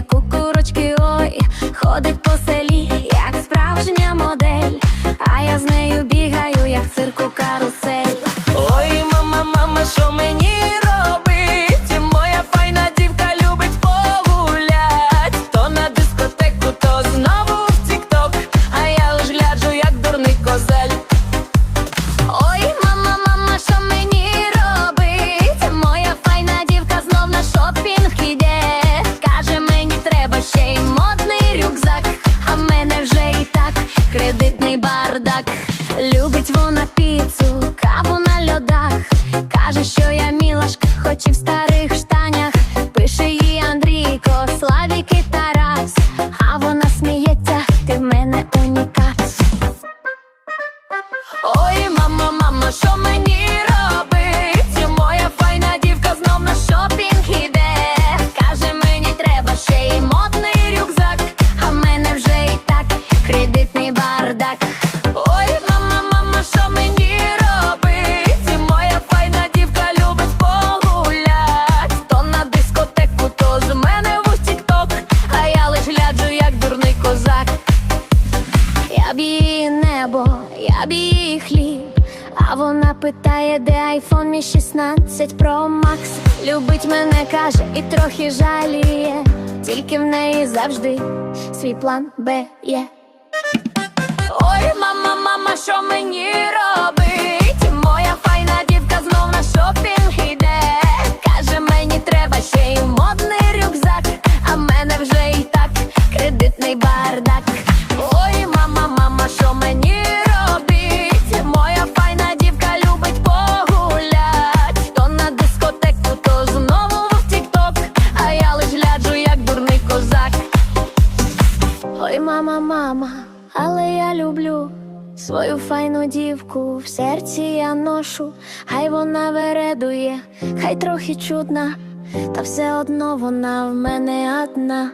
як у курочки, ой, ходить по селі, як справжня модель. А я з нею хоч в старих штанях. Пише їй Андрійко, Славік і Тарас. А вона сміється, ти в мене унікат. Ой, мама, мама, що мені Її небо, я б її хліб. А вона питає, де айфон мій 16 Pro Max Любить мене, каже, і трохи жаліє. Тільки в неї завжди свій план Б є. Мама, мама, але я люблю свою файну дівку, в серці я ношу, хай вона вередує, хай трохи чудна, та все одно вона в мене одна.